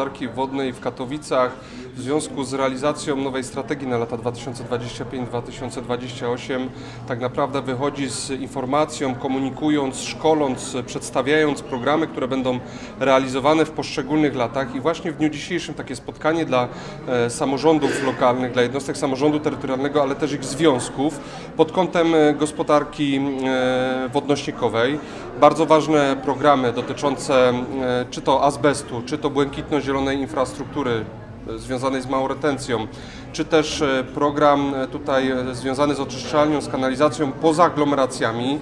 Gospodarki Wodnej w Katowicach w związku z realizacją nowej strategii na lata 2025-2028 tak naprawdę wychodzi z informacją, komunikując, szkoląc, przedstawiając programy, które będą realizowane w poszczególnych latach i właśnie w dniu dzisiejszym takie spotkanie dla e, samorządów lokalnych, dla jednostek samorządu terytorialnego, ale też ich związków pod kątem e, gospodarki e, wodnośnikowej. Bardzo ważne programy dotyczące czy to azbestu, czy to błękitno-zielonej infrastruktury związanej z małą retencją, czy też e, program e, tutaj e, związany z oczyszczalnią, z kanalizacją poza aglomeracjami,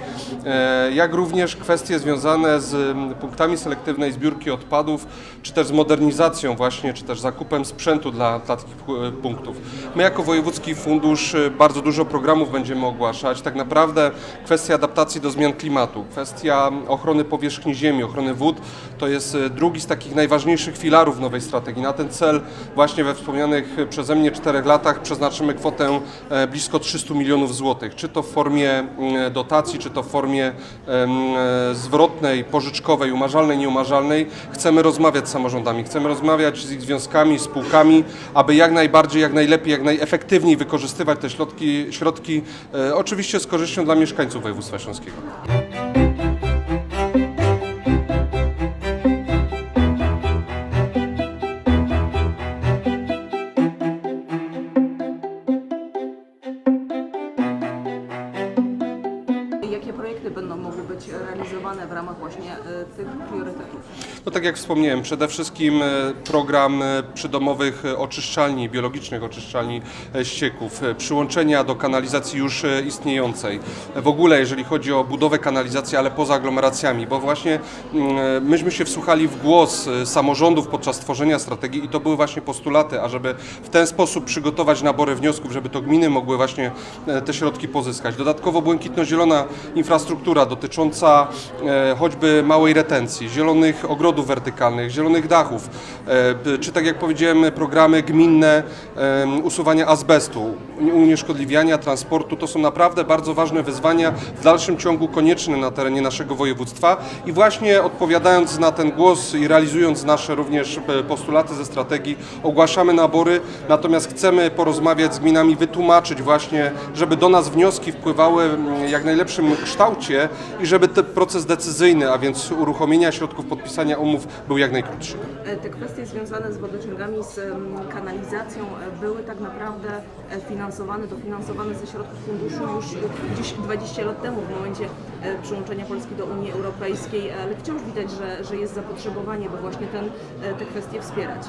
jak również kwestie związane z punktami selektywnej zbiórki odpadów, czy też z modernizacją właśnie, czy też zakupem sprzętu dla, dla takich punktów. My jako Wojewódzki Fundusz bardzo dużo programów będziemy ogłaszać. Tak naprawdę kwestia adaptacji do zmian klimatu, kwestia ochrony powierzchni ziemi, ochrony wód, to jest drugi z takich najważniejszych filarów nowej strategii. Na ten cel właśnie we wspomnianych przeze mnie czterech latach przeznaczymy kwotę e, blisko 300 milionów złotych, czy to w formie mm, dotacji, czy to w formie e, zwrotnej, pożyczkowej, umarzalnej, nieumarzalnej. Chcemy rozmawiać z samorządami, chcemy rozmawiać z ich związkami, spółkami, aby jak najbardziej, jak najlepiej, jak najefektywniej wykorzystywać te środki, środki e, oczywiście z korzyścią dla mieszkańców województwa śląskiego. Jak wspomniałem, przede wszystkim e, program e, przydomowych e, oczyszczalni, biologicznych oczyszczalni ścieków, przyłączenia do kanalizacji już istniejącej. W ogóle jeżeli chodzi o budowę kanalizacji, ale poza aglomeracjami, bo właśnie mm, myśmy się wsłuchali w głos samorządów podczas tworzenia strategii i to były właśnie postulaty, ażeby w ten sposób przygotować nabory wniosków, żeby to gminy mogły właśnie te środki pozyskać. Dodatkowo błękitno-zielona infrastruktura dotycząca choćby małej retencji, zielonych ogrodów wertykalnych, zielonych dachów, e, czy tak jak powiedziałem, programy gminne usuwania azbestu, unieszkodliwiania transportu, to są naprawdę bardzo ważne wyzwania, w dalszym ciągu konieczne na terenie naszego województwa. I właśnie odpowiadając na ten głos i realizując nasze również e, postulaty ze strategii, ogłaszamy nabory, natomiast chcemy porozmawiać z gminami, wytłumaczyć właśnie, żeby do nas wnioski wpływały mm, jak najlepszym kształcie i żeby ten proces decyzyjny, a więc uruchomienia środków podpisania umów był jak najkrótszy. E, Te kwestie związane z wodociągami, z kanalizacją e, były tak naprawdę e, finansowane, dofinansowane ze środków funduszu już gdzieś 20 lat temu w momencie przyłączenia Polski do Unii Europejskiej, ale wciąż widać, że, że jest zapotrzebowanie, by właśnie ten, te kwestie wspierać.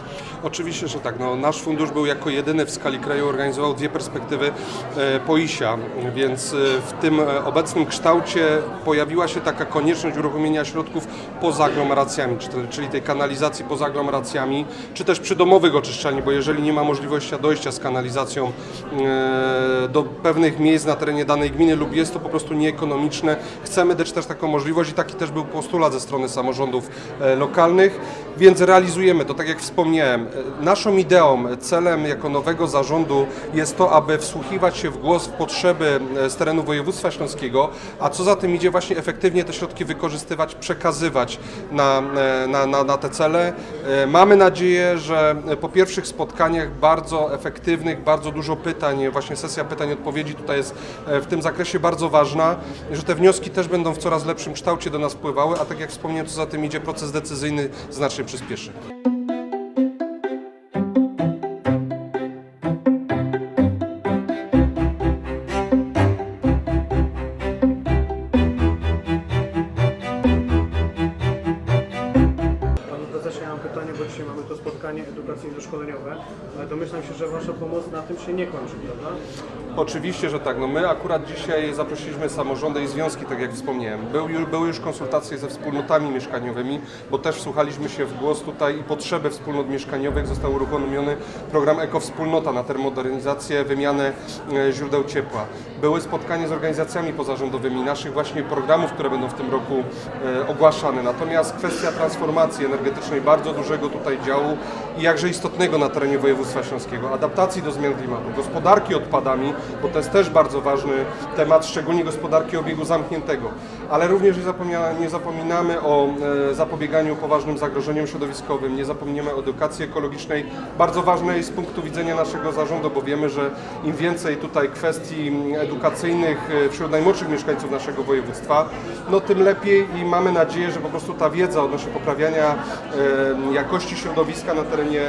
Oczywiście, że tak. No, nasz fundusz był jako jedyny w skali kraju organizował dwie perspektywy POISia, więc w tym obecnym kształcie pojawiła się taka konieczność uruchomienia środków poza aglomeracjami, czyli tej kanalizacji poza aglomeracjami, czy też przydomowych oczyszczalni, bo jeżeli nie ma możliwości dojścia z kanalizacją e, do pewnych miejsc na terenie danej gminy lub jest to po prostu nieekonomiczne, chcemy dać też taką możliwość i taki też był postulat ze strony samorządów e, lokalnych, więc realizujemy to, tak jak wspomniałem. E, Naszą ideą, celem jako nowego zarządu jest to, aby wsłuchiwać się w głos, w potrzeby z terenu województwa śląskiego, a co za tym idzie właśnie efektywnie te środki wykorzystywać, przekazywać na, e, na, na, na te cele. E, Mamy nadzieję, że po pierwszych spotkaniach bardzo efektywnych, bardzo dużo pytań, właśnie sesja pytań i odpowiedzi tutaj jest e, w tym zakresie bardzo ważna, że te wnioski też będą w coraz lepszym kształcie do nas wpływały, a tak jak wspomniałem, co za tym idzie, proces decyzyjny znacznie przyspieszy. Edukacyjno-szkoleniowe, ale domyślam się, że Wasza pomoc na tym się nie kończy, prawda? Oczywiście, że tak. No my akurat dzisiaj zaprosiliśmy samorządy i związki, tak jak wspomniałem. Był, były już konsultacje ze wspólnotami mieszkaniowymi, bo też wsłuchaliśmy się w głos tutaj i potrzeby wspólnot mieszkaniowych. Został uruchomiony program Ekowspólnota na termomodernizację, wymianę e, źródeł ciepła. Były spotkania z organizacjami pozarządowymi, naszych właśnie programów, które będą w tym roku e, ogłaszane. Natomiast kwestia transformacji energetycznej, bardzo dużego tutaj działu i jakże istotnego na terenie województwa śląskiego, adaptacji do zmian klimatu, gospodarki odpadami, bo to jest też bardzo ważny temat, szczególnie gospodarki obiegu zamkniętego, ale również nie, zapomina, nie zapominamy o e, zapobieganiu poważnym zagrożeniom środowiskowym, nie zapominamy o edukacji ekologicznej, bardzo ważnej z punktu widzenia naszego zarządu, bo wiemy, że im więcej tutaj kwestii edukacyjnych e, wśród najmłodszych mieszkańców naszego województwa, no tym lepiej i mamy nadzieję, że po prostu ta wiedza odnośnie poprawiania e, jakości środowiska na terenie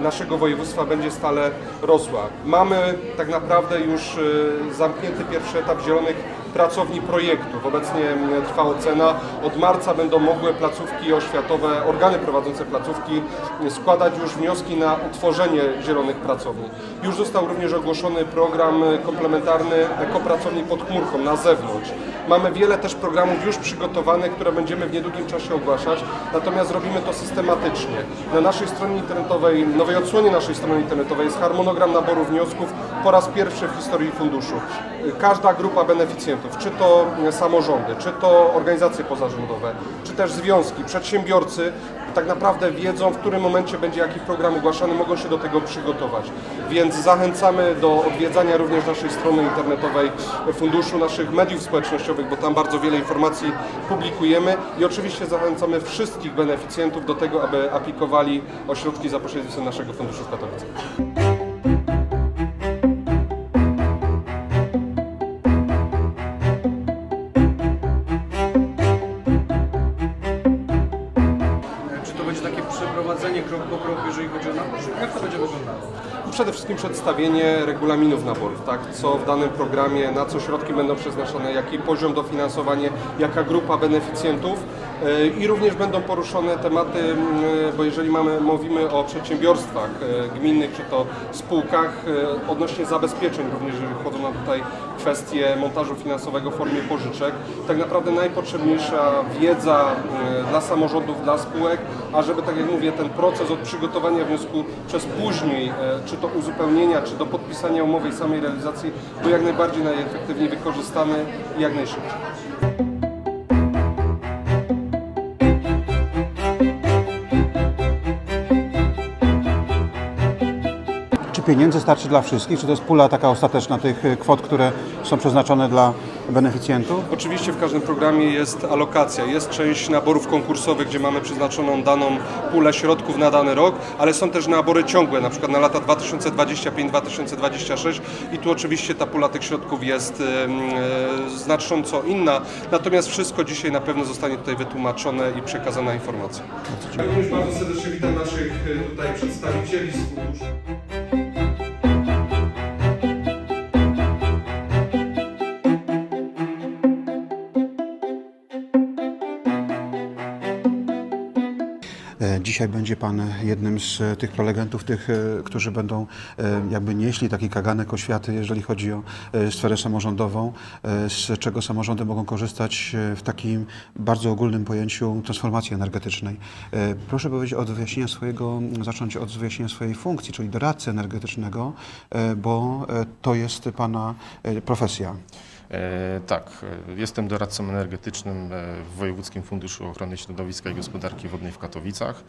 naszego województwa będzie stale rosła. Mamy tak naprawdę już e, zamknięty pierwszy etap zielonych pracowni projektów. Obecnie trwa ocena. Od marca będą mogły placówki oświatowe, organy prowadzące placówki składać już wnioski na utworzenie zielonych pracowni. Już został również ogłoszony program komplementarny ekopracowni pod chmurką na zewnątrz. Mamy wiele też programów już przygotowanych, które będziemy w niedługim czasie ogłaszać, natomiast robimy to systematycznie. Na naszej stronie internetowej, nowej odsłonie naszej strony internetowej jest harmonogram naboru wniosków po raz pierwszy w historii funduszu. Każda grupa beneficjentów, czy to samorządy, czy to organizacje pozarządowe, czy też związki, przedsiębiorcy, tak naprawdę wiedzą, w którym momencie będzie jaki program ogłaszany, mogą się do tego przygotować. Więc zachęcamy do odwiedzania również naszej strony internetowej funduszu, naszych mediów społecznościowych, bo tam bardzo wiele informacji publikujemy i oczywiście zachęcamy wszystkich beneficjentów do tego, aby aplikowali o środki za pośrednictwem naszego funduszu w Katowicach. Przede wszystkim przedstawienie regulaminów naborów, tak? co w danym programie, na co środki będą przeznaczone, jaki poziom dofinansowania, jaka grupa beneficjentów i również będą poruszone tematy, m, bo jeżeli mamy, mówimy o przedsiębiorstwach e, gminnych czy to spółkach e, odnośnie zabezpieczeń, również jeżeli wchodzą nam tutaj kwestie montażu finansowego w formie pożyczek, tak naprawdę najpotrzebniejsza wiedza e, dla samorządów, dla spółek, a żeby tak jak mówię, ten proces od przygotowania wniosku przez później, e, czy to uzupełnienia, czy do podpisania umowy i samej realizacji, był jak najbardziej najefektywniej wykorzystany i jak najszybciej. Pieniędzy starczy dla wszystkich? Czy to jest pula taka ostateczna tych y, kwot, które są przeznaczone dla beneficjentów? Oczywiście w każdym programie jest alokacja, jest część naborów konkursowych, gdzie mamy przeznaczoną daną pulę środków na dany rok, ale są też nabory ciągłe, na przykład na lata 2025-2026 i tu oczywiście ta pula tych środków jest e, znacząco inna, natomiast wszystko dzisiaj na pewno zostanie tutaj wytłumaczone i przekazana informacja. Bardzo serdecznie witam naszych e, tutaj przedstawicieli z funduszu. Dzisiaj będzie Pan jednym z e, tych prelegentów, tych, e, którzy będą e, jakby nieśli taki kaganek oświaty, jeżeli chodzi o e, sferę samorządową, e, z czego samorządy mogą korzystać e, w takim bardzo ogólnym pojęciu transformacji energetycznej. E, Proszę powiedzieć od wyjaśnienia swojego, zacząć od wyjaśnienia swojej funkcji, czyli doradcy energetycznego, e, bo e, to jest Pana e, profesja. E, tak, e, jestem doradcą energetycznym e, w Wojewódzkim Funduszu Ochrony Środowiska i Gospodarki Wodnej w Katowicach.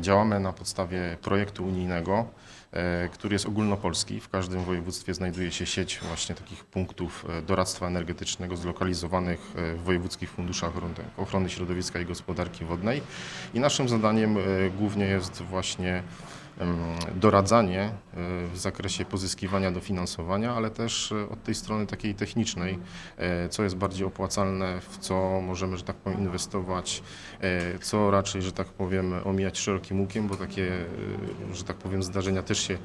Działamy na podstawie projektu unijnego, który jest ogólnopolski. W każdym województwie znajduje się sieć właśnie takich punktów doradztwa energetycznego zlokalizowanych w wojewódzkich funduszach ochrony- środowiska i gospodarki wodnej. I naszym zadaniem głównie jest właśnie doradzanie e, w zakresie pozyskiwania dofinansowania, ale też e, od tej strony takiej technicznej, e, co jest bardziej opłacalne, w co możemy, że tak powiem, inwestować, co raczej, że tak powiem, omijać szerokim łukiem, bo takie, że tak powiem, zdarzenia też się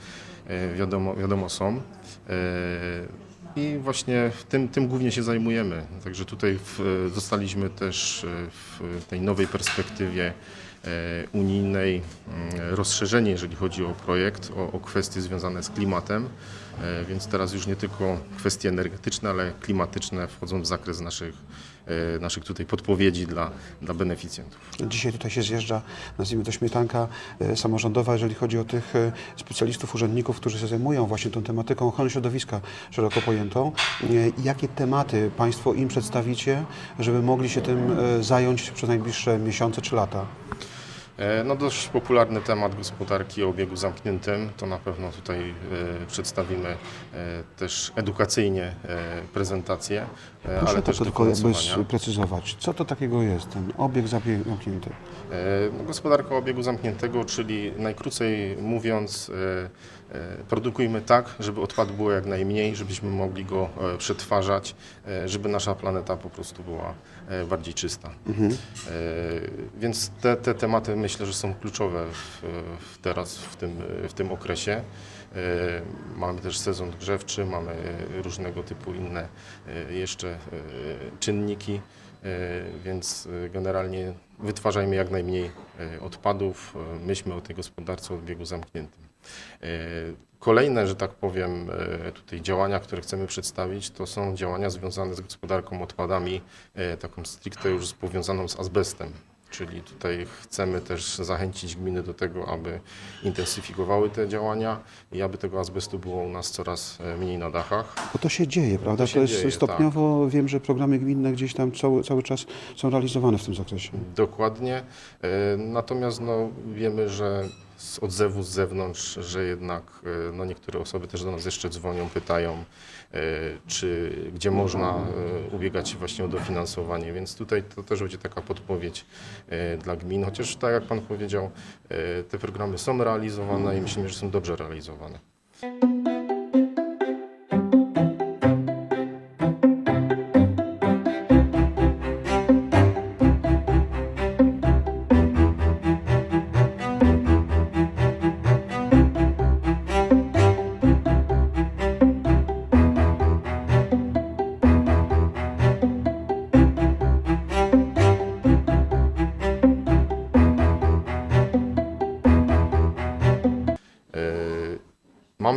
wiadomo, wiadomo są. I właśnie tym, tym głównie się zajmujemy. Także tutaj w, zostaliśmy też e, w tej nowej perspektywie e, unijnej mm, rozszerzeni, jeżeli chodzi o projekt, o, o kwestie związane z klimatem. E, Więc teraz już nie tylko kwestie energetyczne, ale klimatyczne wchodzą w zakres naszych, naszych tutaj podpowiedzi dla, dla beneficjentów. Dzisiaj tutaj się zjeżdża, nazwijmy to śmietanka e, samorządowa, jeżeli chodzi o tych e, specjalistów, urzędników, którzy się zajmują właśnie tą tematyką ochrony środowiska szeroko pojętą. E, Jakie tematy Państwo im przedstawicie, żeby mogli się tym e, zająć przez najbliższe miesiące czy lata? E, No dość popularny temat gospodarki o obiegu zamkniętym. To na pewno tutaj e, przedstawimy e, też edukacyjnie prezentację, Proszę ale to też tylko jakby dofinansowania. sprecyzować. Co to takiego jest ten obieg zamknięty? No, Gospodarka obiegu zamkniętego, czyli najkrócej mówiąc, produkujmy tak, żeby odpadu było jak najmniej, żebyśmy mogli go przetwarzać, żeby nasza planeta po prostu była bardziej czysta. E, Więc te, te tematy myślę, że są kluczowe w, w teraz w tym, w tym okresie. E, Mamy też sezon grzewczy, mamy różnego typu inne e, jeszcze e, czynniki, więc generalnie wytwarzajmy jak najmniej odpadów, myślmy o tej gospodarce o obiegu zamkniętym. Kolejne, że tak powiem, tutaj działania, które chcemy przedstawić, to są działania związane z gospodarką odpadami, taką stricte już powiązaną z azbestem. Czyli tutaj chcemy też zachęcić gminy do tego, aby intensyfikowały te działania i aby tego azbestu było u nas coraz e, mniej na dachach. Bo to się dzieje, prawda? To, się jest dzieje, stopniowo, wiem, że programy gminne gdzieś tam cały, cały czas są realizowane w tym zakresie. Dokładnie. E, Natomiast no, wiemy, że z odzewu z zewnątrz, że jednak e, no, niektóre osoby też do nas jeszcze dzwonią, pytają, e, czy gdzie można e, ubiegać się właśnie o dofinansowanie, więc tutaj to też będzie taka podpowiedź dla gmin, chociaż tak jak Pan powiedział, te programy są realizowane i myślimy, że są dobrze realizowane.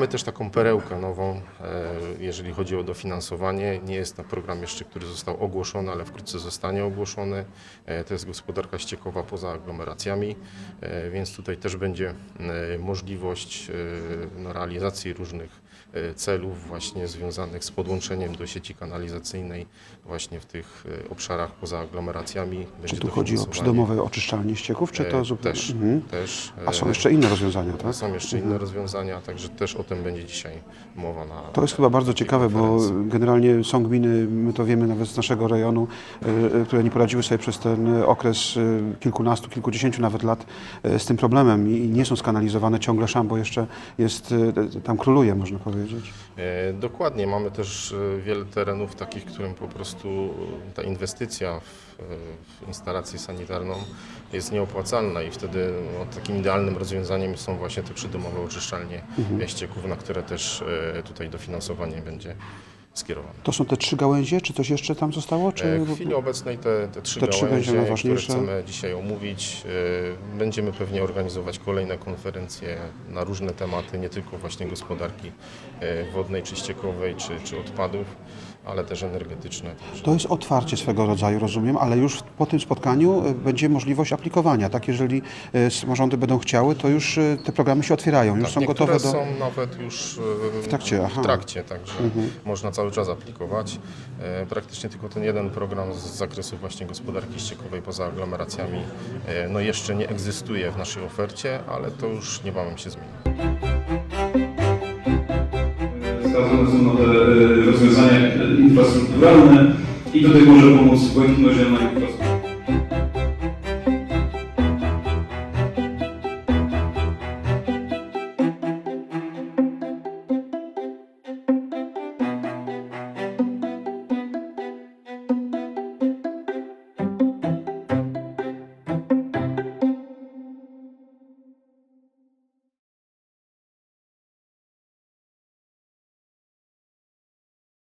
Też taką perełkę nową, e, jeżeli chodzi o dofinansowanie. Nie jest to program jeszcze, który został ogłoszony, ale wkrótce zostanie ogłoszony. E, To jest gospodarka ściekowa poza aglomeracjami, e, więc tutaj też będzie e, możliwość no, realizacji różnych celów właśnie związanych z podłączeniem do sieci kanalizacyjnej właśnie w tych obszarach poza aglomeracjami. Czy Będzie tu chodzi o przydomowe oczyszczalnie ścieków, czy to zupełnie... Też, Mhm. też. A są jeszcze inne rozwiązania, tak? są jeszcze inne rozwiązania, także też o tym będzie dzisiaj mowa na. To jest chyba bardzo ciekawe, bo generalnie są gminy, my to wiemy nawet z naszego rejonu, y, y, które nie poradziły sobie przez ten okres y, kilkunastu, kilkudziesięciu nawet lat z tym problemem i nie są skanalizowane ciągle szambo jeszcze jest, tam króluje, można powiedzieć. E, Dokładnie, mamy też e, wiele terenów takich, którym po prostu e, ta inwestycja e, w instalację sanitarną jest nieopłacalna i wtedy no, takim idealnym rozwiązaniem są właśnie te przydomowe oczyszczalnie Mhm. ścieków, na które też e, tutaj dofinansowanie będzie skierowane. To są te trzy gałęzie, czy coś jeszcze tam zostało? Czy... E, W chwili obecnej te, te trzy Te trzy gałęzie, będą które chcemy dzisiaj omówić, e, będziemy pewnie organizować kolejne konferencje na różne tematy, nie tylko właśnie gospodarki wodnej, czy ściekowej, czy, czy odpadów, ale też energetyczne. To jest otwarcie swego rodzaju, rozumiem, ale już po tym spotkaniu y, będzie możliwość aplikowania. Tak, jeżeli y, samorządy będą chciały, to już y, te programy się otwierają, już tak, są gotowe do... są nawet już e, W trakcie, aha. Mhm. w trakcie także można cały czas aplikować. E, Praktycznie tylko ten jeden program z zakresu właśnie gospodarki ściekowej poza aglomeracjami e, no jeszcze nie egzystuje w naszej ofercie, ale to już niebawem się zmieni. Wskazane są nowe e, rozwiązania infrastrukturalne i tutaj może pomóc błękitnozielna infrastruktura.